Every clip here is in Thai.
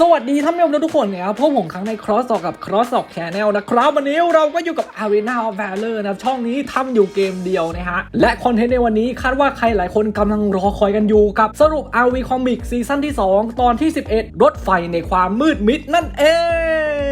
สวัสดีท่านผู้ชมทุกคนนะครับพวกผมครั้งใน Cross ต่อกับ Cross ออก Channel นะครับ วันนี้เราก็อยู่กับ Arena of Valor นะช่องนี้ทำอยู่เกมเดียวนะฮะ และคอนเทนต์ในวันนี้คาดว่าใครหลายคนกำลังรอคอยกันอยู่กับสรุป RV Comic ซีซั่นที่ 2 ตอนที่ 11 รถไฟในความมืดมิดนั่นเอง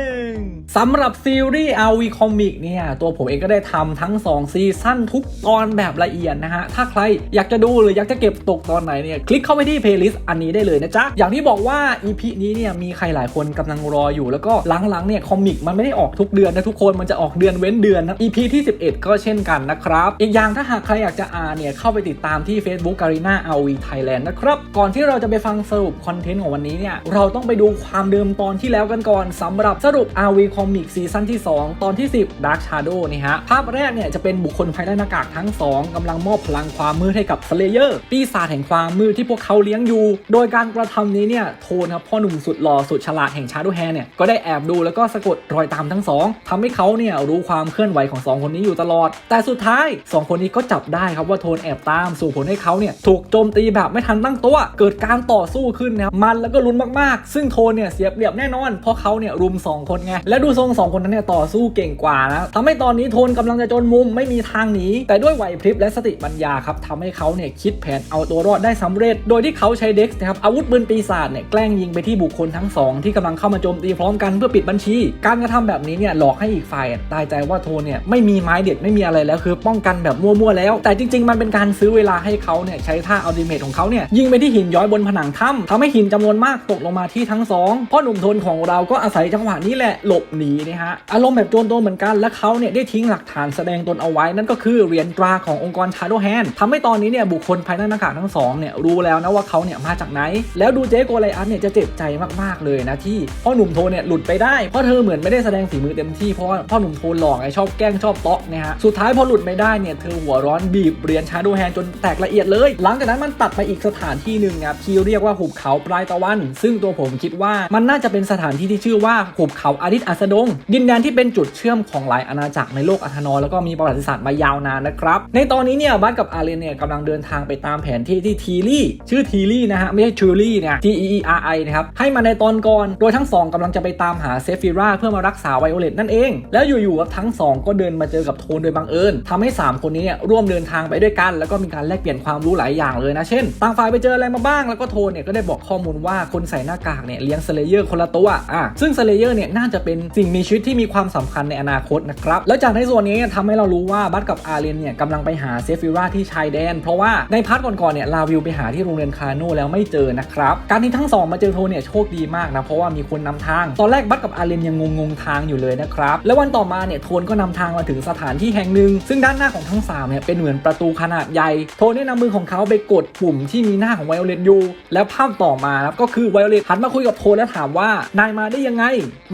สำหรับซีรีส์ RV Comic เนี่ยตัวผมเองก็ได้ทำทั้ง 2 ซีซั่นทุกตอนแบบละเอียดนะฮะ ถ้าใครอยากจะดูหรืออยากจะเก็บตกตอนไหนเนี่ย คลิกเข้าไปที่เพลย์ลิสต์อันนี้ได้เลยนะจ๊ะ อย่างที่บอกว่า EP นี้เนี่ยมีใครหลายคนกำลังรออยู่ แล้วก็หลังๆเนี่ยคอมิกมันไม่ได้ออกทุกเดือนนะทุกคนมันจะออกเดือนเว้นเดือนนะ EP ที่ 11 ก็เช่นกันนะครับ อีกอย่างถ้าหากใครอยากจะอ่านเนี่ยเข้าไปติดตามที่ Facebook Garena RV Thailand นะครับก่อนที่เราจะไปฟังสรุปคอนเทนต์ของวันนี้เนี่ยเราต้องไปดูความเดิมตอนที่แล้วกันก่อนสำหรับสรุป RV Comic ซีซั่นที่ 2 ตอนที่ 10 Dark Shadow นี่ฮะ ภาพแรกเนี่ยจะเป็นบุคคลภายใต้หน้ากากทั้ง 2กำลังมอบพลังความมืดให้กับ Slayer ปีศาจแห่งความมืดที่พวกเขาเลี้ยงอยู่ โดยการกระทำนี้เนี่ยโทนครับพ่อหนุ่มสุดหล่อสุดฉลาดแห่ง Shadow Hand เนี่ยก็ได้แอบดูแล้วก็สะกดรอยตามทั้งสองทำให้เขาเนี่ยรู้ความเคลื่อนไหวของสองคนนี้อยู่ตลอด แต่สุดท้ายสองคนนี้ก็จับได้ครับว่าโทนแอบตามสู่ผลให้เขาเนี่ยถูกโจมตีแบบไม่ทันตั้งตัว เกิดการต่อสู้ขึ้นนะครับมันแล้วก็ลุ้นมากๆ ซึ่งโทนเนี่ยเสียเปรียบแน่นอนเพราะเขาเนี่ยรุม 2 คนไงและดูทรง2คนนั้นเนี่ยต่อสู้เก่งกว่านะทำให้ตอนนี้โทนกำลังจะจนมุมไม่มีทางหนีแต่ด้วยไหวพริบและสติปัญญาครับทำให้เขาเนี่ยคิดแผนเอาตัวรอดได้สำเร็จ โดยที่เขาใช้เด็กนะครับอาวุธปืนปีศาจเนี่ยแกล้งยิงไปที่บุคคลทั้งสองที่กำลังเข้ามาโจมตีพร้อมกันเพื่อปิดบัญชี การกระทำแบบนี้เนี่ยหลอกให้อีกฝ่ายตายใจว่าโทนเนี่ยไม่มีไม้เด็ดไม่มีอะไรแล้วคือป้องกันแบบมั่วๆแล้ว แต่จริง ๆ มันเป็นการซื้อเวลาให้เขาเนี่ยใช้ท่าอัลติเมทของเขาเนี่ยยิงไปที่หินย้อยบนผนังถ้ำทำให้หินจำนวนมากตกลงมาที่ทั้งสองพ่อหนุ่มโทนของเราก็อาศัยจังหวะนี้แหละหลบหนีนะฮะอารมณ์แบบโจรโตเหมือนกันและเขาเนี่ยได้ทิ้งหลักฐานแสดงตนเอาไว้นั่นก็คือเหรียญตราขององค์กร Shadow Hand ทำให้ตอนนี้เนี่ยบุคคลภายในหน้ากากทั้งสองเนี่ยรู้แล้วนะว่าเขาเนี่ยมาจากไหน แล้วดูเจ๊โกไลอัสเนี่ยจะเจ็บใจมากๆเลยนะที่พ่อหนุ่มโทเนี่ยหลุดไปได้เพราะเธอเหมือนไม่ได้แสดงฝีมือเต็มที่เพราะว่าพ่อหนุ่มโทหลอกไงชอบแกล้งชอบเตาะนะฮะสุดท้ายพอหลุดไม่ได้เนี่ยเธอหัวร้อนบีบเหรียญ Shadow Hand จนแตกละเอียดเลย หลังจากนั้นมันตัดไปอีกสถานที่หนึ่งครับที่เรียกว่าหุบเขาปลายตะวัน ซึ่งตัวผมคิดว่ามันน่าจะเป็นสถานที่ที่ชื่อว่าหุบเขาอาริสอัสดง ดินแดนที่เป็นจุดเชื่อมของหลายอาณาจักรในโลกอัธนอแล้วก็มีประวัติศาสตร์มายาวนานนะครับ ในตอนนี้เนี่ยบัสกับอาเรนเนี่ยกำลังเดินทางไปตามแผนที่ที่ทีลี่ชื่อทีลี่นะฮะไม่ใช่ทรูลี่เนี่ย T E E R I นะครับให้มาในตอนก่อน โดยทั้งสองกำลังจะไปตามหาเซฟิราเพื่อมารักษาไวโอเลตนั่นเอง แล้วอยู่ๆกับทั้งสองก็เดินมาเจอกับโทนโดยบังเอิญทำให้ 3 คนนี้เนี่ยร่วมเดินทางไปด้วยกัน แล้วก็มีการแลกเปลี่ยนความรู้หลายอย่างเลยนะ เช่น ต่างฝ่ายไปเจออะไรมาบ้าง แล้วก็โทนเนี่ยก็ได้บอกข้อมูลว่าคนใส่หน้ากากเนี่ยเลี้ยงสเลเยอร์คนละตัวอะซึ่งสเลเยอร์เนี่ยน่าจะเป็นสิ่งมีชีวิตที่มีความสำคัญในอนาคตนะครับ แล้วจากในส่วนนี้ทำให้เรารู้ว่าบัตกับอาเรนเนี่ยกำลังไปหาเซฟิราที่ชายแดน เพราะว่าในพาร์ทก่อนๆเนี่ยลาวิวไปหาที่โรงเรียนคาโนแล้วไม่เจอนะครับการที่ทั้งสองมาเจอโทเนี่ยโชคดีมากนะเพราะว่ามีคนนำทาง ตอนแรกบัตกับอาเรนยังงงๆทางอยู่เลยนะครับแล้ววันต่อมาเนี่ยโทนก็นำทางมาถึงสถานที่แห่งหนึ่งซึ่งด้านหน้าของทั้งสามเนี่ยเป็นเหมือนประตูขนาดใหญ่โทนได้นำมือของเขาไปกดปุ่มที่มีหน้าของไวโอเลตอยู่แล้วภาพต่อมาครับก็คือไวโอเลตหันมาคุยกับโทนแล้วถามว่านายมาได้ยังไง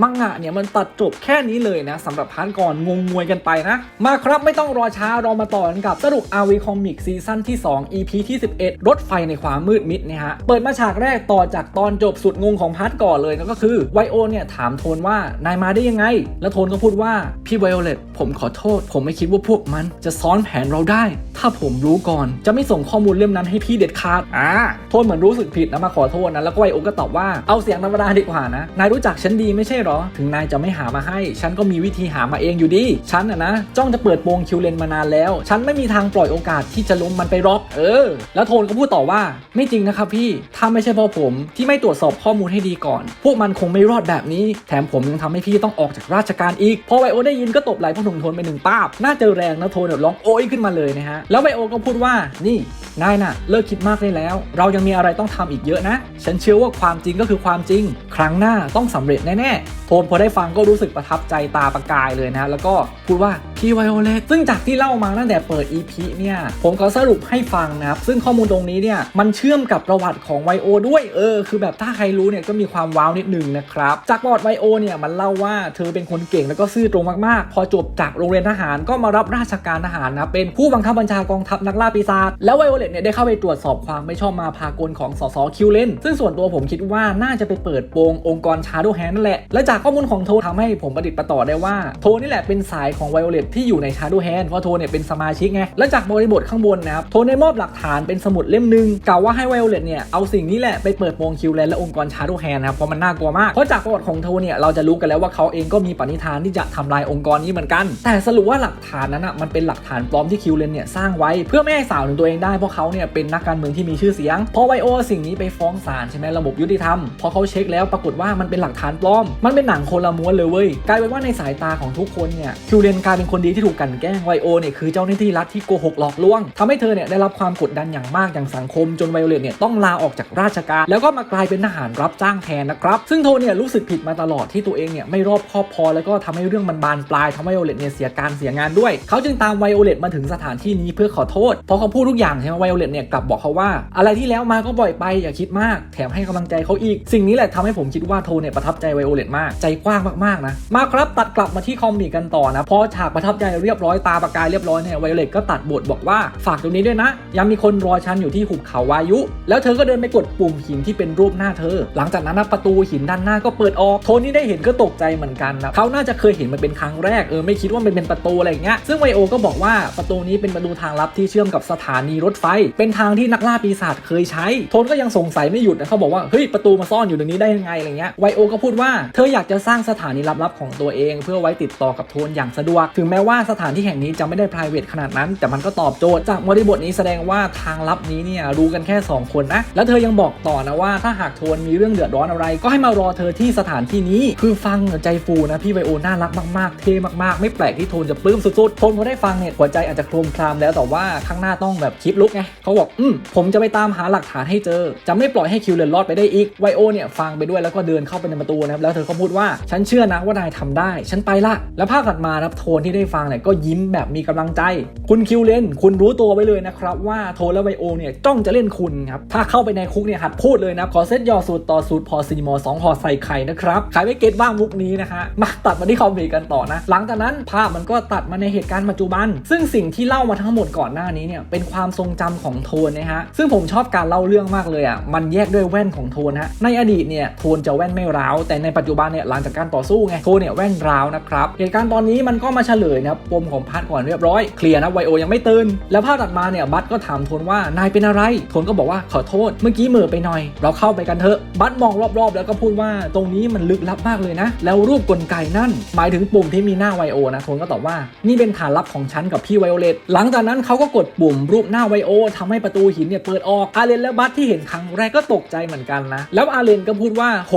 มังงะเนี่ยมันตัดจบแค่นี้เลยนะสำหรับพาร์ทก่อนงงงวยกันไปนะ มาครับไม่ต้องรอช้าเรามาต่อกันกับสรุป RV Comic ซีซั่นที่ 2 EP ที่ 11 รถไฟในความมืดมิดเนี่ยฮะเปิดมาฉากแรกต่อจากตอนจบสุดงงของพาร์ทก่อนเลยนั่นก็คือไวโอเนี่ยถามโทนว่านายมาได้ยังไง แล้วโทนก็พูดว่าพี่ไวโอเลตผมขอโทษ ผมไม่คิดว่าพวกมันจะซ้อนแผนเราได้ ถ้าผมรู้ก่อนจะไม่ส่งข้อมูลเล่มนั้นให้พี่เด็ดขาดอ่าโทนเหมือนรู้สึกผิดนะมาขอโทษนะแล้วก็ไวโอก็ตอบว่าเอาเสียงธรรมดาดีกว่านะนายรู้จักฉันดีไม่ใช่หรอ ถึงนายจะไม่หามาให้ ฉันก็มีวิธีหามาเองอยู่ดี ฉันอะนะจ้องจะเปิดโปงคิวเลนมานานแล้ว ฉันไม่มีทางปล่อยโอกาสที่จะล้มมันไปรอกเออ แล้วโทนก็พูดต่อว่าไม่จริงนะครับพี่ถ้าไม่ใช่เพราะผมที่ไม่ตรวจสอบข้อมูลให้ดีก่อน พวกมันคงไม่รอดแบบนี้ แถมผมยังทำให้พี่ต้องออกจากราชการอีก พอไวโอได้ยินก็ตบไหล่พ่อหนุ่มโทนไปหนึ่งป้าบน่าจะแรงนะโทนแบบร้องโอ้ยขึ้นมาเลยนะฮะแล้วไวโอก็พูดว่านี่นายน่ะเลิกคิดมากได้แล้ว เรายังมีอะไรต้องทำอีกเยอะนะ ฉันเชื่อว่าความจริงก็คือความจริง ครั้งหน้าต้องสำเร็จแน่ๆโทนพอได้ฟังก็รู้สึกประทับใจตาประกายเลยนะแล้วก็พูดว่า พี่ไวโอเลตซึ่งจากที่เล่ามาตั้งแต่เปิด EP เนี่ย ผมก็สรุปให้ฟังนะครับ ซึ่งข้อมูลตรงนี้เนี่ย มันเชื่อมกับประวัติของไวโอด้วย เออ คือแบบถ้าใครรู้เนี่ยก็มีความว้าวนิดนึงนะครับ จากประวัติไวโอเนี่ย มันเล่าว่าเธอเป็นคนเก่งแล้วก็ซื่อตรงมากๆ พอจบจากโรงเรียนทหารก็มารับราชการทหารนะ เป็นผู้บังคับบัญชากองทัพนักล่าปีศาจ แล้วไวโอเลตเนี่ยได้เข้าไปตรวจสอบความไม่ชอบมาพากลของสสคิวเลน ซึ่งส่วนตัวผมคิดว่าน่าจะไปเปิดโปงองค์กรชาโดแฮนนั่นแหละ และจากข้อมูลของโททำให้ผมประดิษฐ์ประต่อได้ว่าโทนี่แหละเป็นสายของไวโอเลตที่อยู่ในชาร์ดูแฮนเพราะโทเนี่ยเป็นสมาชิกไง และจากบริบทข้างบนนะครับ โทได้มอบหลักฐานเป็นสมุดเล่มหนึ่งกล่าวว่าให้ไวโอเลตเนี่ยเอาสิ่งนี้แหละไปเปิดโปงคิวแลนและองค์กรชาร์ดูแฮนนะครับเพราะมันน่ากลัวมาก เพราะจากประวัติของโทเนี่ยเราจะรู้กันแล้วว่าเขาเองก็มีปณิธานที่จะทำลายองค์กรนี้เหมือนกัน แต่สรุปว่าหลักฐานนั้นอะมันเป็นหลักฐานปลอมที่คิวเลนเนี่ยสร้างไว้เพื่อไม่ให้สาวถึงตัวเองได้เพราะเขาเนี่ยเป็นนักการเมืองที่มีชื่อเสียงพอไวโอสิ่งนี้ไปฟ้องศาลใช่ไหมระบบยุติธรรมพอเขาเช็คแล้วปรากฏว่ามันเป็นหลักฐานปลอม มันเป็นหนังคนละม้วนเลยเว้ยกลายเป็นว่าในสายตาของทุกคนเนี่ยคิวเลนกลายเป็นคนดีที่ถูกกลันแกล้งไวโอเนี่ยคือเจ้าหน้าที่รัฐที่โกหกหลอกลวงทำให้เธอเนี่ยได้รับความกดดันอย่างมากอย่างสังคมจนไวโอเลตเนี่ยต้องลาออกจากราชการ แล้วก็มากลายเป็นทหารรับจ้างแทนนะครับซึ่งโทเนี่ยรู้สึกผิดมาตลอดที่ตัวเองเนี่ยไม่รอบคอบพอแล้วก็ทำให้เรื่องมันบานปลายทำให้ไวโอเลตเนี่ยเสียการเสียงานด้วย เขาจึงตามไวโอเลตมาถึงสถานที่นี้เพื่อขอโทษพอเขาพูดทุกอย่างใช่ไหมไวโอเลตเนี่ยกลับบอกเขาว่า อะไรที่แล้วมาก็ปล่อยไปอย่าคิดมาก แถมให้กำลังใจเขาอีก สิ่งนี้แหละทำให้ผมคิดว่าโทเนี่ยประทับใจไวโอเลตมากใจกว้างมากๆนะมาครับตัดกลับมาที่คอมิกกันต่อนะพอฉากประทัับใจเรียบร้อยตาประกายเรียบร้อยเนี่ยไวโอเลตก็ตัดบทบอกว่าฝากตรงนี้ด้วยนะ ยังมีคนรอฉันอยู่ที่หุบเขาวายุ แล้วเธอก็เดินไปกดปุ่มหินที่เป็นรูปหน้าเธอ หลังจากนั้นประตูหินด้านหน้าก็เปิดออก โทนี่ได้เห็นก็ตกใจเหมือนกันนะเขาน่าจะเคยเห็นมันเป็นครั้งแรกเออไม่คิดว่ามันเป็นประตูอะไรอย่างเงี้ยซึ่งไวโอก็บอกว่าประตูนี้เป็นประตูทางลับที่เชื่อมกับสถานีรถไฟ เป็นทางที่นักล่าปีศาจเคยใช้ โทนก็ยังสงสัยไม่หยุดนะเขาบอกว่าเฮ้ยประตูมาซ่อนอยู่ตรงนี้ได้ยังไงอะไรเงี้ยไวโอก็พูดว่าเธออยากจะสร้างสถานีลับๆของตัวเอง เพื่อไว้ติดต่อกับโทนอย่างสะดวกถึงแม้ว่าสถานที่แห่งนี้จะไม่ได้ p r i v a t ขนาดนั้น แต่มันก็ตอบโจทย์จากบริบทนี้แสดงว่าทางลับนี้เนี่ยรู้กันแค่ 2 คนนะ แล้วเธอยังบอกต่อนะว่าถ้าหากโทนมีเรื่องเดือดร้อนอะไร ก็ให้มารอเธอที่สถานที่นี้ คือฟังใจฟูนะพี่ไวโอน่ารักมากๆ เท่มากๆ ไม่แปลกที่โทนจะปลื้มสุดๆ โทนพอได้ฟังเนี่ยหัวใจอาจจะโครมครามแล้วแต่ว่าข้างหน้าต้องแบบคลิปลุกไงเขาบอกอืมผมจะไปตามหาหลักฐานให้เจอ จะไม่ปล่อยให้คิวเลนรอดไปได้อีกไวโอเนี่ยฟังไปด้วยแล้วก็เดินเข้าไปในประตูนะครับแล้วเธอก็พูดว่าฉันเชื่อนะว่านายทำได้ ฉันไปละแล้วภาพถัดมาครับโทนที่ได้ฟังเนี่ยก็ยิ้มแบบมีกำลังใจ คุณคิวเลนคุณรู้ตัวไว้เลยนะครับว่าโทนและไวโอเนี่ยจ้องจะเล่นคุณครับถ้าเข้าไปในคุกเนี่ยหัดพูดเลยนะขอเซตยอสูตรต่อสูตรพอซีมอสองพอใส่ไข่นะครับใครไม่เก็ตบ้างมุกนี้นะฮะมาตัดมาที่คอมเมกันต่อนะหลังจากนั้นภาพมันก็ตัดมาในเหตุการณ์ปัจจุบัน ซึ่งสิ่งที่เล่ามาทั้งหมดก่อนหน้านี้เนี่ยเป็นความทรงจำของโทนนะฮะซึ่งผมชอบการเล่าเรื่องมากเลยอะมันแยกด้วยแว่นของโทนฮะในอดีตเนี่ยโทนจะแว่นไม่ร้าวแต่ในปัจจุบันเนี่ยหลังจากการต่อสู้ไงโทนเนี่ยแว่นร้าวนะครับเหตุการณ์ตอนนี้มันก็มาเฉลยลยนะครับปมของพัดก่อนเรียบร้อยเคลียร์นะไวโอยังไม่ตื่นแล้วภาพตัดมาเนี่ยบัตก็ถามโทนว่านายเป็นอะไรโทนก็บอกว่าขอโทษ เมื่อกี้เหม่อไปหน่อย เราเข้าไปกันเถอะบัตมองรอบๆ แล้วก็พูดว่าตรงนี้มันลึกลับมากเลยนะ แล้วรูปกลไกนั่น หมายถึงปุ่มที่มีหน้าไวโอนะโทนก็ตอบว่านี่เป็นฐานลับของฉันกับพี่ไวโอเลตหลังจากนั้นเขาก็กดปุ่มรูปหน้าไวโอทำให้ประตูหินเนี่ยเปิดออกอาเลนและบัตที่เห็นครั้งแรกก็ตกใจเหมือนกันนะแล้วอาเลนก็พูดว่าโห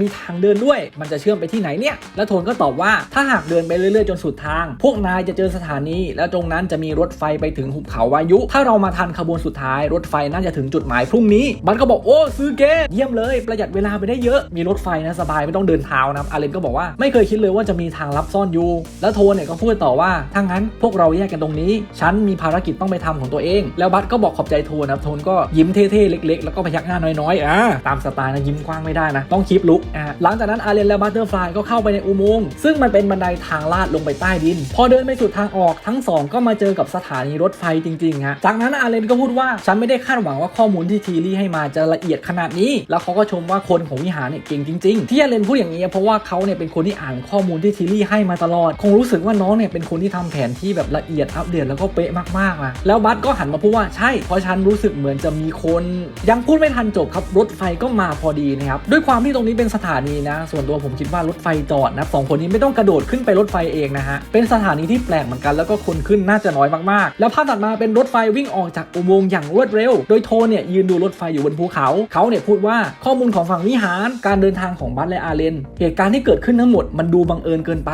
มีทางเดินด้วย มันจะเชื่อมไปที่ไหนเนี่ยแล้วทนก็ตอบว่าถ้าหากเดินไปเรื่อยๆจนสุดทางพวกนายจะเจอสถานีแล้วตรงนั้นจะมีรถไฟไปถึงหุบเขาวายุ ถ้าเรามาทันขบวนสุดท้าย รถไฟน่าจะถึงจุดหมายพรุ่งนี้บัตก็บอกโอ้ซื้อเกเยี่ยมเลย ประหยัดเวลาไปได้เยอะมีรถไฟนะสบายไม่ต้องเดินเท้านะอาเลนก็บอกว่าไม่เคยคิดเลยว่าจะมีทางลับซ่อนอยู่ แล้วโทนเนี่ยก็พูดต่อว่าถ้างั้นพวกเราแยกกันตรงนี้ ฉันมีภารกิจต้องไปทำของตัวเอง แล้วบัตก็บอกขอบใจโทนนะโทนก็ยิ้มเท่ๆเล็ก ๆ แล้วก็พยักหน้าน้อยๆอ่าตามสไตล์นะยิ้มกว้างไม่ได้นะต้องคีปลุกอ่าหลังจากนั้นอาเลนและบัตเตอร์ฟลายก็เข้าไปในอุโมงค์ซึ่งมันเป็นบันไดทางลาดลงไปใต้ดินพอเดินไปสุดทางออกทั้งสองก็มาเจอกับสถานีรถไฟจริงๆฮะจากนั้นอาเลนก็พูดว่าฉันไม่ได้คาดหวังว่าข้อมูลที่ทีรี่ให้มาจะละเอียดขนาดนี้ แล้วเขาก็ชมว่าคนของวิหารเนี่ยเก่งจริง ๆ ที่อาเลนพูดอย่างนี้เพราะว่าเขาเนี่ยเป็นคนที่อ่านข้อมูลที่ทีรี่ให้มาตลอด คงรู้สึกว่าน้องเนี่ยเป็นคนที่ทำแผนที่แบบละเอียดอัปเดตแล้วก็เป๊ะมากๆนะแล้วบัสก็หันมาพูดว่าใช่เพราะฉันรู้สึกเหมือนจะมีคน ยังพูดไม่ทันจบครับรถไฟก็มาพอดีนะครับด้วยความที่ตรงนี้เป็นสถานีนะ ส่วนตัวผมคิดว่ารถไฟจอดนะสองคนนี้ไม่ต้องกระโดดขึ้นไปรถไฟเองนะฮะเป็นสถานีที่แปลกเหมือนกันแล้วก็คนขึ้นน่าจะน้อยมากๆ แล้วภาพตัดมาเป็นรถไฟวิ่งออกจากอุโมงค์อย่างรวดเร็ว โดยโทนเนี่ยยืนดูรถไฟอยู่บนภูเขา เขาเนี่ยพูดว่าข้อมูลของฝั่งวิหาร การเดินทางของบัสและอาเลน เหตุการณ์ที่เกิดขึ้นทั้งหมดมันดูบังเอิญเกินไป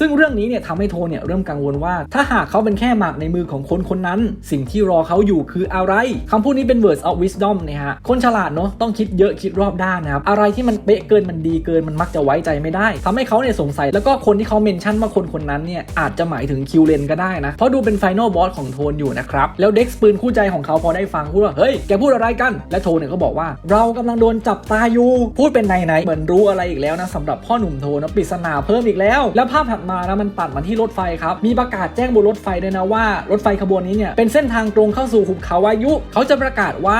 ซึ่งเรื่องนี้เนี่ยทำให้โทนเนี่ยเริ่มกังวลว่า ถ้าหากเขาเป็นแค่หมากในมือของคนคนนั้น สิ่งที่รอเขาอยู่คืออะไรคำพูดนี้เป็น words of wisdom นะฮะ คนฉลาดเนาะต้องคิดเยอะคิดรอบด้านนะครับ อะไรที่มันเป๊ะเกินมันดีเกินมันมักจะไว้ใจไม่ได้ทำให้เขาเนี่ยสงสัย แล้วก็คนที่เขาเมนชั่นว่าคนคนนั้นเนี่ยอาจจะหมายถึงคิวเลนก็ได้นะ เพราะดูเป็นไฟนอลบอสของโทนอยู่นะครับ แล้วเด็กปืนคู่ใจของเขาพอได้ฟังพูดว่า เฮ้ย แกพูดอะไรกัน และโทนเนี่ยก็บอกว่า เรากำลังโดนจับตาอยู่ พูดเป็นในในๆเหมือนรู้อะไรอีกแล้วนะสำหรับพ่อหนุ่มโทนนะปริศนาเพิ่มอีกแล้ว แล้วภาพถัดมานะมันตัดมาที่รถไฟครับมีประกาศแจ้งบนรถไฟด้วยนะว่ารถไฟขบวนนี้เนี่ยเป็นเส้นทางตรงเข้าสู่หุบเขาวายุ เขาจะประกาศว่า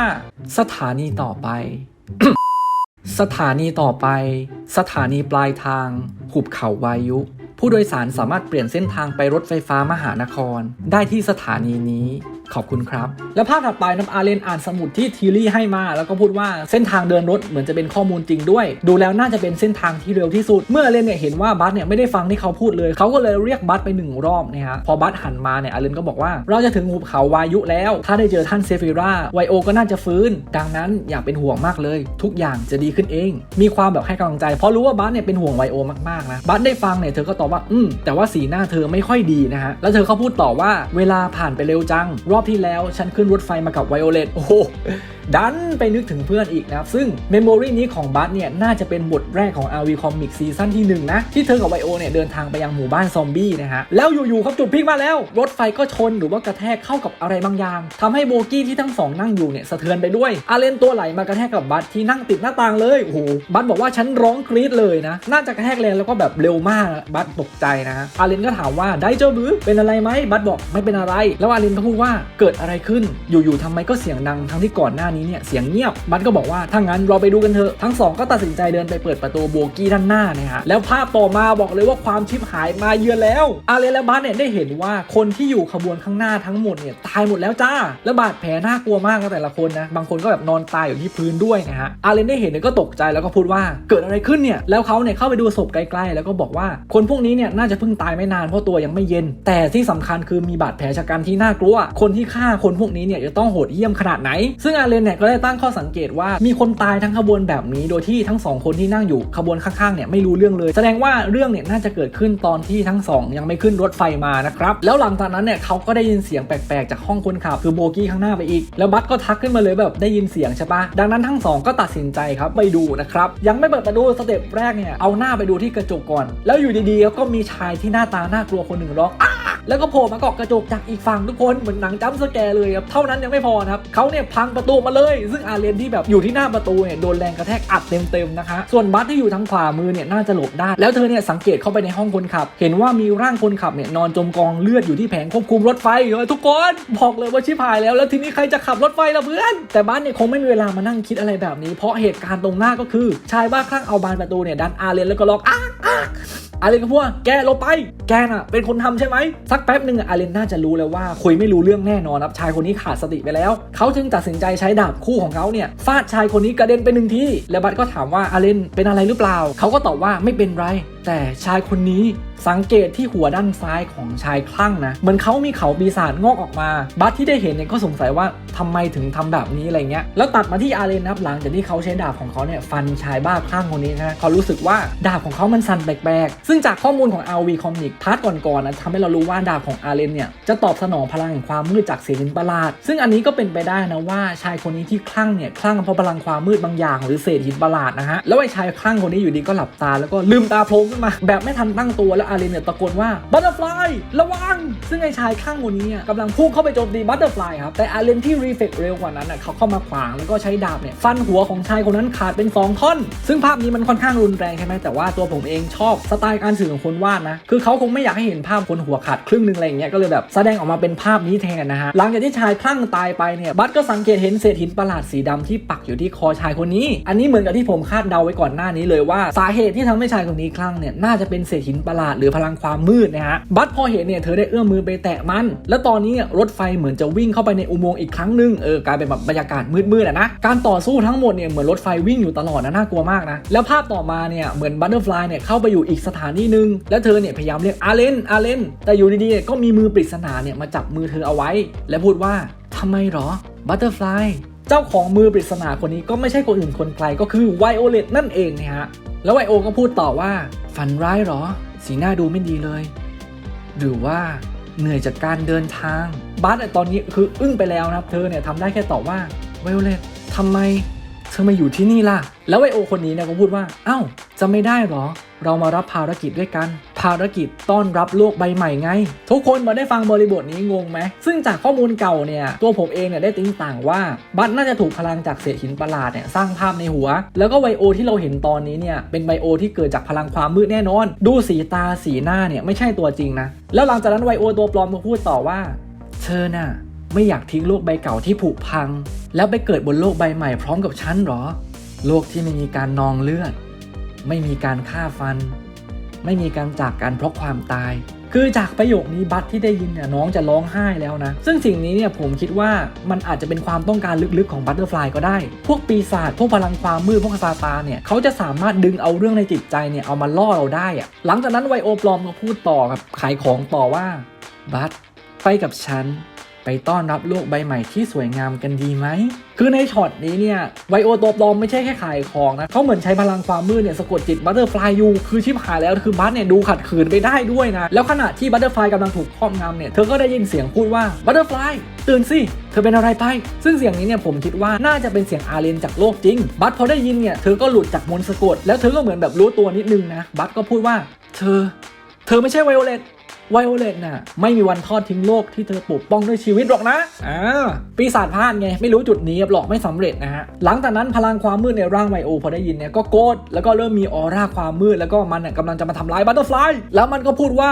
สถานีต่อไป สถานีต่อไป สถานีปลายทาง หุบเขาวายุ ผู้โดยสารสามารถเปลี่ยนเส้นทางไปรถไฟฟ้ามหานคร ได้ที่สถานีนี้ ขอบคุณครับ แล้วภาพถัดไปน้ำอาเลนอ่านสมุดที่ทีรี่ให้มา แล้วก็พูดว่าเส้นทางเดินรถเหมือนจะเป็นข้อมูลจริงด้วย ดูแล้วน่าจะเป็นเส้นทางที่เร็วที่สุด เมื่ออาเลนเนี่ยเห็นว่าบัสเนี่ยไม่ได้ฟังที่เขาพูดเลย เขาก็เลยเรียกบัสไปหนึ่งรอบนะฮะพอบัสหันมาเนี่ยอาเลนก็บอกว่าเราจะถึงหุบเขาวายุแล้ว ถ้าได้เจอท่านเซฟิราไวโอก็น่าจะฟื้น ดังนั้นอย่าเป็นห่วงมากเลย ทุกอย่างจะดีขึ้นเอง มีความแบบให้กำลังใจ เพราะรู้ว่าบัสเนี่ยเป็นห่วงไวโอมากๆนะบัสได้ฟังเนี่ยเธอก็ตอบว่าอืมแต่ว่าสีหน้าเธอไม่ค่อยดีนะฮะแล้วเธอก็พูดต่อว่าเวลาผ่านไปเร็วจังรอบที่แล้ว ฉันขึ้นรถไฟมากับไวโอเลตโอ้โห ดันไปนึกถึงเพื่อนอีกนะครับ ซึ่งเมมโมรีนี้ของบัสเนี่ย น่าจะเป็นบทแรกของ RV Comic ซีซั่นที่ 1 นะ ที่เธอกับไวโอเนี่ย เดินทางไปยังหมู่บ้านซอมบี้นะฮะ แล้วอยู่ๆครับจุดพิกมาแล้ว รถไฟก็ชนหรือว่ากระแทกเข้ากับอะไรบางอย่างทำให้โบกี้ที่ทั้งสองนั่งอยู่เนี่ยสะเทือนไปด้วยอาเลนตัวไหลมากระแทกกับบัสที่นั่งติดหน้าต่างเลยโอ้โหบัสบอกว่าฉันร้องกรี๊ดเลยนะน่าจะกระแทกแรงแล้วก็แบบเร็วมากบัสตกใจนะฮะอาเลนก็ถามว่าได้เจ้าบื้อเป็นอะไรไหมบัสบอกไม่เป็นอะไร แล้วอาเลนก็พูดว่าเกิดอะไรขึ้น อยู่ๆทำไมก็เสียงดังทั้งที่ก่อนหน้านี้เนี่ยเสียงเงียบบัสก็บอกว่าถ้างั้นเราไปดูกันเถอะทั้งสองก็ตัดสินใจเดินไปเปิดประตูโบกี้ด้านหน้านะฮะแล้วภาพต่อมาบอกเลยว่าความชิบหายมาเยือนแล้วอาเลนและบัสเนี่ยได้เห็นว่าคนที่อยู่ขบวนข้างหน้าทั้งหมดเนี่ยตายหมดแล้วจ้าแล้วบาดแผลน่ากลัวมากนะแต่ละคนนะบางคนก็แบบนอนตายอยู่ที่พื้นด้วยนะฮะอาเลนได้เห็นเนี่ยก็ตกใจแล้วก็พูดว่าเกิดอะไรขึ้นเนี่ยแล้วเขาเนี่ยเข้าไปดูศพใกล้ๆ แล้วก็บอกว่าคนพวกนี้เนี่ยน่าจะเพิ่งตายไม่นานเพราะตัวยังไม่เย็น แต่ที่สำคัญคือมีบาดแผลชะกันที่น่ากลัว คนที่ฆ่าคนพวกนี้เนี่ยจะต้องโหดเหี้ยมขนาดไหน ซึ่งอาเลนเนี่ยก็ได้ตั้งข้อสังเกตว่ามีคนตายทั้งขบวนแบบนี้ โดยที่ทั้งสองคนที่นั่งอยู่ขบวนข้างๆเนี่ยไม่รู้เรื่องเลย แสดงว่าเรื่องเนี่ยน่าจะเกิดขึ้นตอนที่ทั้งสองยังไม่ขึ้นรถไฟมานะครับแล้วหลังจากนั้นเนี่ยเขาก็ได้ยินเสียงแปลกๆ จากห้องคนขับคือโบกี้ข้างหน้าไปอีก แล้วบัสก็ทักขึ้นมาเลยแบบได้ยินเสียงใช่ปะดังนั้นทั้งสองก็ตัดสินใจครับไปดูนะครับยังไม่เปิดประตูสเต็ปแรกเนี่ยเอาหน้าไปดูที่กระจกก่อน แล้วอยู่ดีๆก็มีชายที่หน้าตาน่ากลัวคนหนึ่งร้องอ้าแล้วก็โผล่มาเกาะกระจกจากอีกฝั่งทุกคนเหมือนหนังจัมป์สแกเลยครับเท่านั้นยังไม่พอครับเขาเนี่ยพังประตูมาเลย ซึ่งอาเรนที่แบบอยู่ที่หน้าประตูเนี่ยโดนแรงกระแทกอัดเต็มๆนะคะ ส่วนบัสที่อยู่ทางขวามือเนี่ยน่าจะหลบได้ แล้วเธอเนี่ยสังเกตเข้าไปในห้องคนขับ เห็นว่ามีร่างคนขับเนี่ยนอนจมกองเลือดอยู่ที่แผงควบคุมรถไฟเฮ้ยทุกคนบอกเลยว่าชิบหายแล้ว แล้วทีนี้ใครจะขับรถไฟล่ะเพื่อน แต่บัสเนี่ยคงไม่มีเวลามานั่งคิดอะไรแบบนี้ เพราะเหตุการณ์ตรงหน้าก็คือชายบ้าคลั่งเอาบานประตูเนี่ยดันอาเรนแล้วก็ล็อกอ้ากอ้าก อาเลนก็พูดว่าแกเราไป แกน่ะ เป็นคนทำใช่ไหม สักแป๊บหนึ่งอะอาเลนน่าจะรู้แล้วว่า คุยไม่รู้เรื่องแน่นอนครับชายคนนี้ขาดสติไปแล้ว เขาจึงตัดสินใจใช้ดาบคู่ของเขาเนี่ยฟาดชายคนนี้กระเด็นไปหนึ่งทีแล้วบัตก็ถามว่าอาเลนเป็นอะไรหรือเปล่า เขาก็ตอบว่าไม่เป็นไร แต่ชายคนนี้ สังเกตที่หัวด้านซ้ายของชายคลั่งนะเหมือนเขามีเขาปีศาจงอกออกมา บัตที่ได้เห็นเนี่ยก็สงสัยว่าทำไมถึงทำแบบนี้อะไรเงี้ยแล้วตัดมาที่อาเลนนะครับหลังจากที่เขาใช้ดาบของเขาเนี่ยฟันชายบ้าคลั่งคนนี้นะเขารู้สึกว่าดาบของเขามันสั่นแปลกๆ ซึ่งจากข้อมูลของ RV Comic พาร์ทก่อนๆนะทำให้เรารู้ว่าดาบของอาเลนเนี่ยจะตอบสนองพลังแห่งความมืดจากเสียงประหลาด ซึ่งอันนี้ก็เป็นไปได้นะว่าชายคนนี้ที่คลั่งเนี่ยคลั่งเพราะพลังความมืดบางอย่าง หรือเศษหินประหลาดนะฮะแล้วไอ้ชายคลั่งคนนี้อยู่ดีก็หลับตาแล้วก็ลืมตาโพลงขึ้นมา แบบไม่ทันตั้งตัวแล้วอาเลนเนี่ยตะโกนว่าบัตเตอร์ฟลายระวัง ซึ่งไอ้ชายคลั่งคนนี้เนี่ยกำลังพุ่งเข้าไปโจมตีบัตเตอร์ฟลายครับ แต่อาเลนที่รีเฟกเร็วกว่านั้นน่ะเขาเข้ามาขวางแล้วก็ใช้ดาบเนี่ยฟันหัวของชายคนนั้นขาดเป็น 2 ท่อน ซึ่งภาพนี้มันค่อนข้างรุนแรงใช่ไหมแต่ว่าตัวผมเองชอบสไตล์การสื่อของคนวาดนะ คือเขาคงไม่อยากให้เห็นภาพคนหัวขาดครึ่งหนึงอะไรอย่างเงี้ยก็เลยแบบแสดงออกมาเป็นภาพนี้แทนนะฮะหลังจากที่ชายคลั่งตายไปเนี่ยบัตก็สังเกตเห็นเศษหินประหลาดสีดำที่ปักอยู่ที่คอชายคนนี้ อันนี้เหมือนกับที่ผมคาดเดาไว้ก่อนหน้านี้เลยว่าสาเหตุที่ทำให้ชายคนนี้คลั่งเนี่ยน่าจะเป็นเศษหินประหลาดหรือพลังความมืดนะฮะบัตพอเห็นเนี่ยเธอได้เอื้อมมือไปแตะมัน แล้วตอนนี้รถไฟเหมือนจะวิ่งเข้าไปในอุโมงค์อีกครั้งหนึ่งเออกลายเป็นแบบบรรยากาศมืดๆอะนะการต่อสู้ทั้งหมดเนี่ยเหมือนรถไฟวิ่งอยู่ตลอดนะน่ากลัวมากนะแล้วภาพต่อมาเนี่ยเหมือนบัตเตอร์ฟลายเนี่ยเข้าไปอยู่อีกสถานที่หนึ่งแล้วเธอเนี่ยพยายามเรียกอาเลนอาเลนแต่อยู่ดีๆก็มีมือปริศนาเนี่ยมาจับมือเธอเอาไว้ และพูดว่าทำไมหรอบัตเตอร์ฟลายเจ้าของมือปริศนาคนนี้ก็ไม่ใช่คนอื่นคนไกลก็คือไวโอเลตนั่นเองนะฮะแล้วไวโอก็พูดต่อว่าฝันร้ายหรอ สีหน้าดูไม่ดีเลย หรือว่าเหนื่อยจากการเดินทางบัสอตอนนี้คืออึ้งไปแล้วนะครับ เธอเนี่ยทำได้แค่ตอบว่าไวโอเลตทำไมเธอมาอยู่ที่นี่ล่ะ แล้วไวโอคนนี้เนี่ยก็พูดว่า เอ้าจะไม่ได้หรอ เรามารับภารกิจด้วยกัน ภารกิจต้อนรับโลกใบใหม่ไง ทุกคนมาได้ฟังบริบทนี้งงไหม ซึ่งจากข้อมูลเก่าเนี่ย ตัวผมเองเนี่ยได้ติ้งต่างว่าบัตน่าจะถูกพลังจากเศษหินประหลาดเนี่ยสร้างภาพในหัว แล้วก็ไวโอที่เราเห็นตอนนี้เนี่ยเป็นไวโอที่เกิดจากพลังความมืดแน่นอน ดูสีตาสีหน้าเนี่ยไม่ใช่ตัวจริงนะ แล้วหลังจากนั้นไวโอตัวปลอมก็พูดต่อว่า เธอน่ะไม่อยากทิ้งโลกใบเก่าที่ผุพัง แล้วไปเกิดบนโลกใบใหม่พร้อมกับฉันหรอ โลกที่ไม่มีการนองเลือด ไม่มีการฆ่าฟัน ไม่มีการจากกันเพราะความตาย คือจากประโยคนี้บัตที่ได้ยินเนี่ยน้องจะร้องไห้แล้วนะ ซึ่งสิ่งนี้เนี่ยผมคิดว่ามันอาจจะเป็นความต้องการลึกๆของบัตเตอร์ฟลายก็ได้ พวกปีศาจพวกพลังความมืดพวกซาตานเนี่ยเขาจะสามารถดึงเอาเรื่องในจิตใจเนี่ยเอามาล่อเราได้อะหลังจากนั้นไวโอปลอมก็พูดต่อกับขายของต่อว่าบัตไปกับฉัน ไปต้อนรับโลกใบใหม่ที่สวยงามกันดีไหม คือในช็อตนี้เนี่ยไวโอตัวปลอมไม่ใช่แค่ขายของนะเขาเหมือนใช้พลังความมืดเนี่ยสะกดจิตบัตเตอร์ฟลายอยู่ คือชิบหายแล้วคือบัตเนี่ยดูขัดขืนไปได้ด้วยนะ แล้วขณะที่บัตเตอร์ฟลายกำลังถูกครอบงำเนี่ยเธอก็ได้ยินเสียงพูดว่าบัตเตอร์ฟลายตื่นสิ เธอเป็นอะไรไป ซึ่งเสียงนี้เนี่ยผมคิดว่าน่าจะเป็นเสียงอาเรนจากโลกจริง บัตพอได้ยินเนี่ยเธอก็หลุดจากมนต์สะกด แล้วเธอก็เหมือนแบบรู้ตัวนิดนึงนะ บัตก็พูดว่า เธอ เธอไม่ใช่ไวโอเลต ไวโอเลตน่ะไม่มีวันทอดทิ้งโลกที่เธอปกป้องด้วยชีวิตหรอกนะอ่าปีศาจพลาดไง ไม่รู้จุดนี้หรอกไม่สำเร็จนะฮะ หลังจากนั้นพลังความมืดในร่างไวโอพอได้ยินเนี่ยก็โกรธแล้วก็เริ่มมีออร่าความมืดแล้วก็มันน่ยกำลังจะมาทำร้ายบัตเตอร์ฟลายแล้วมันก็พูดว่า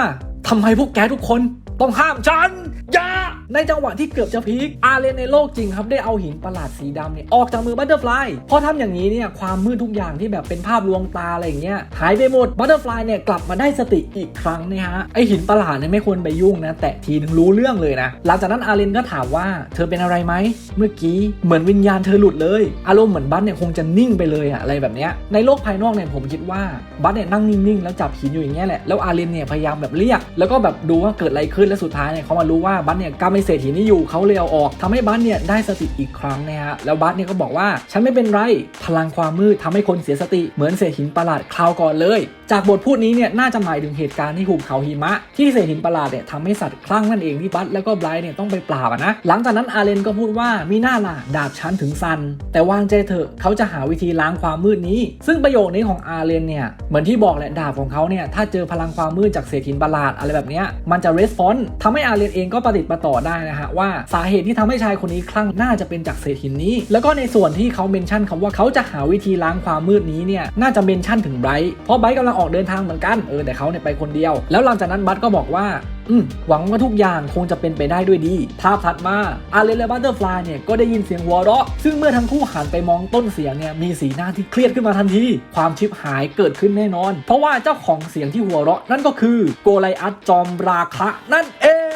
ทำไมพวกแกทุกคนต้องห้ามฉันอย่า ในจังหวะที่เกือบจะพีคอาเรนในโลกจริงครับได้เอาหินประหลาดสีดำเนี่ยออกจากมือบัตเตอร์ฟลายพอทำอย่างนี้เนี่ยความมืดทุกอย่างที่แบบเป็นภาพลวงตาอะไรอย่างเงี้ยหายไปหมดบัตเตอร์ฟลายเนี่ยกลับมาได้สติอีกครั้งนะฮะไอหินประหลาดเนี่ยไม่ควรไปยุ่งนะแตะทีนึงรู้เรื่องเลยนะหลังจากนั้นอาเรนก็ถามว่าเธอเป็นอะไรไหมเมื่อกี้เหมือนวิญญาณเธอหลุดเลย อารมณ์เหมือนบัตเนี่ยคงจะนิ่งไปเลยอะอะไรแบบเนี้ยในโลกภายนอกเนี่ยผมคิดว่าบัตเนี่ยนั่งนิ่งๆแล้วจับหินอยู่อย่างเงี้ยแหละแล้วอาเรนเนี่ยพยายามแบบเรียก แล้วก็แบบดูว่าเกิดอะไรขึ้นและสุดท้ายเนี่ยเขามารู้ว่าบัตเนี่ยกำไอเศษหินนี้อยู่เขาเลยเอาออกทำให้บัตเนี่ยได้สติอีกครั้งนะฮะแล้วบัตเนี่ยก็บอกว่าฉันไม่เป็นไรพลังความมืดทำให้คนเสียสติเหมือนเศษหินประหลาดคราวก่อนเลย จากบทพูดนี้เนี่ยน่าจะหมายถึงเหตุการณ์ที่หุบเขาหิมะ ที่เศษหินประหลาดเนี่ยทำให้สัตว์คลั่งนั่นเองที่บัตแล้วก็ไบรท์เนี่ยต้องไปปราบนะหลังจากนั้นอาเลนก็พูดว่ามีหน้าล่ะดาบฉันถึงซัน แต่วางใจเถอะเขาจะหาวิธีล้างความมืดนี้ ซึ่งประโยคนี้ของอาเลนเนี่ยเหมือนที่บอกแหละดาบของเขาเนี่ยถ้าเจอพลังความมืดจากเศษหินประหลาดอะไรแบบนี้มันจะรีสปอนทำให้อาเลนเองก็ประดิษฐ์ประต่อได้นะฮะว่าสาเหตุที่ทำให้ชายคนนี้คลั่งน่าจะเป็นจากเศษหินนี้ แล้วก็ในส่วนที่เขาเมนชั่นคำว่าเขาจะหาวิธีล้างความมืดนี้เนี่ยน่าจะเมนชั่นถึงไบรท์เพราะไบรท์กำลังออกเดินทางเหมือนกันเออแต่เขาเนี่ยไปคนเดียว แล้วหลังจากนั้นบัตก็บอกว่าอืมหวังว่าทุกอย่างคงจะเป็นไปได้ด้วยดี ภาพถัดมาอาเลนและบัตเตอร์ฟลายเนี่ยก็ได้ยินเสียงหัวเราะ ซึ่งเมื่อทั้งคู่หันไปมองต้นเสียงเนี่ยมีสีหน้าที่เครียดขึ้นมาทันที ความชิบหายเกิดขึ้นแน่นอน เพราะว่าเจ้าของเสียงที่หัวเราะนั่นก็คือโกไลอัตจอมราคะนั่นเอง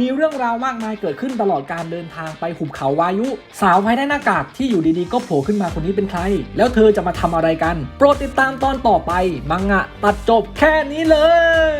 มีเรื่องราวมากมายเกิดขึ้นตลอดการเดินทางไปหุบเขาวายุ สาวภายใต้หน้ากากที่อยู่ดีๆก็โผล่ขึ้นมาคนนี้เป็นใคร แล้วเธอจะมาทำอะไรกัน โปรดติดตามตอนต่อไปมังงะตัดจบแค่นี้เลย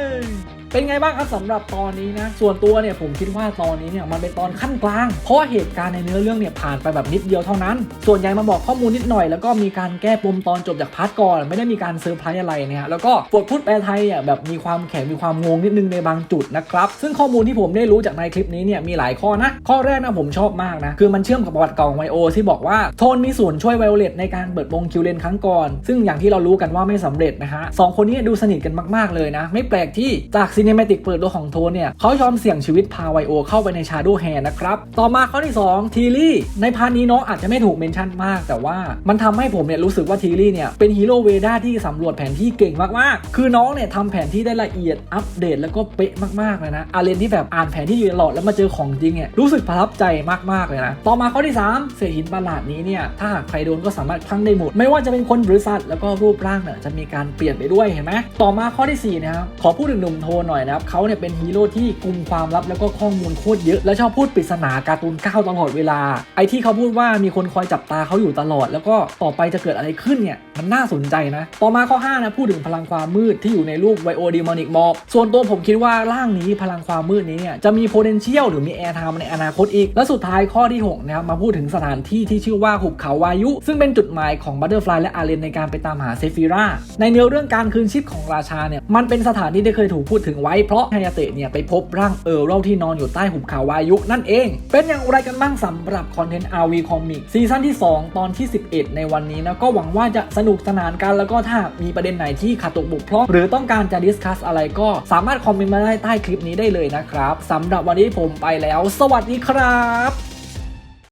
เป็นไงบ้างครับสำหรับตอนนี้นะ ส่วนตัวเนี่ยผมคิดว่าตอนนี้เนี่ยมันเป็นตอนขั้นกลาง เพราะเหตุการณ์ในเนื้อเรื่องเนี่ยผ่านไปแบบนิดเดียวเท่านั้น ส่วนใหญ่มาบอกข้อมูลนิดหน่อย แล้วก็มีการแก้ปมตอนจบจากพาร์ทก่อน ไม่ได้มีการเซอร์ไพรส์อะไรเนี่ยฮะแล้วก็บทพูดแปลไทยอะแบบมีความแข็งมีความงงนิดนึงในบางจุดนะครับซึ่งข้อมูลที่ผมได้รู้จากในคลิปนี้เนี่ยมีหลายข้อนะ ข้อแรกนะผมชอบมากนะคือมันเชื่อมกับประวัติเก่าของไวโอที่บอกว่าโทนมีส่วนช่วยไวโอเลตในการเปิดวงคิวเลนครั้งก่อน ซึ่งอย่างที่เรารู้กันว่าไม่สำเร็จนะฮะสองคนนี้ดูสนิทกันมากๆเลยนะ ไม่แปลกที่จากซีเนมาติกเปิดตัวของโทนเนี่ยเขายอมเสี่ยงชีวิตพาไวโอเข้าไปในชาโดว์แฮนะครับ ต่อมาข้อที่ 2 ทีลี่ ในพาร์ทนี้น้องอาจจะไม่ถูกเมนชั่นมาก แต่ว่ามันทำให้ผมเนี่ยรู้สึกว่าทีลี่เนี่ยเป็นฮีโร่เวด้าที่สำรวจแผนที่เก่งมากๆ คือน้องเนี่ยทำแผนที่ได้ละเอียดอัปเดตแล้วก็เป๊ะมากๆเลยนะอาเรนที่แบบอ่านแผนที่อยู่ตลอดแล้วมาเจอของจริงเนี่ยรู้สึกประทับใจมากๆเลยนะต่อมาข้อที่ 3 เศษหินประหลาดนี้เนี่ยถ้าหากใครโดนก็สามารถคลั่งได้หมด ไม่ว่าจะเป็นคนหรือสัตว์แล้วก็รูปร่างเนี่ยจะมีการเปลี่ยนไปด้วยเห็นไหมต่อมาข้อที่สี่นะครับขอพูดถึงหนุ่มโทนหน่อยนะครับเขาเนี่ยเป็นฮีโร่ที่กลุ่มความลับแล้วก็ข้อมูลโคตรเยอะ และชอบพูดปริศนาการ์ตูนก้าวตลอดเวลา ไอ้ที่เขาพูดว่ามีคนคอยจับตาเขาอยู่ตลอด แล้วก็ต่อไปจะเกิดอะไรขึ้นเนี่ยมันน่าสนใจนะ ต่อมาข้อ5นะพูดถึงพลังความมืดที่อยู่ในรูปไวโอดีมอนิกมอบส่วนตัวผมคิดว่าร่างนี้พลังความมืดนี้เนี่ยจะมี potential หรือมี air time ในอนาคตอีก และสุดท้ายข้อที่6นะครับมาพูดถึงสถานที่ที่ชื่อว่าหุบเขาวายุ ซึ่งเป็นจุดหมายของบัตเตอร์ฟลายและอาเรนในการไปตามหาเซฟิราในเนื้อเรื่องการคืนชีพของราชาเนี่ยมันเป็นสถานที่ที่เคยถูกพูดถึงไว้เพราะไฮยาเตะเนี่ยไปพบร่างเออร์เรลที่นอนอยู่ใต้หุบเขาวายุนั่นเอง เป็นอย่างไรกันบ้างสำหรับคอนเทนต์อาวีคอมิกซีซั่นที่ 2 ตอนที่ 11 ในวันนี้นะก็หวังว่าจะสนุกสนานกันแล้วก็ถ้ามีประเด็นไหนที่ขาดตกบกพร่องหรือต้องการจะดิสคัสอะไรก็สามารถคอมเมนต์มาได้ใต้คลิปนี้ได้เลยนะครับสำหรับวันนี้ผมไปแล้ว สวัสดีครับ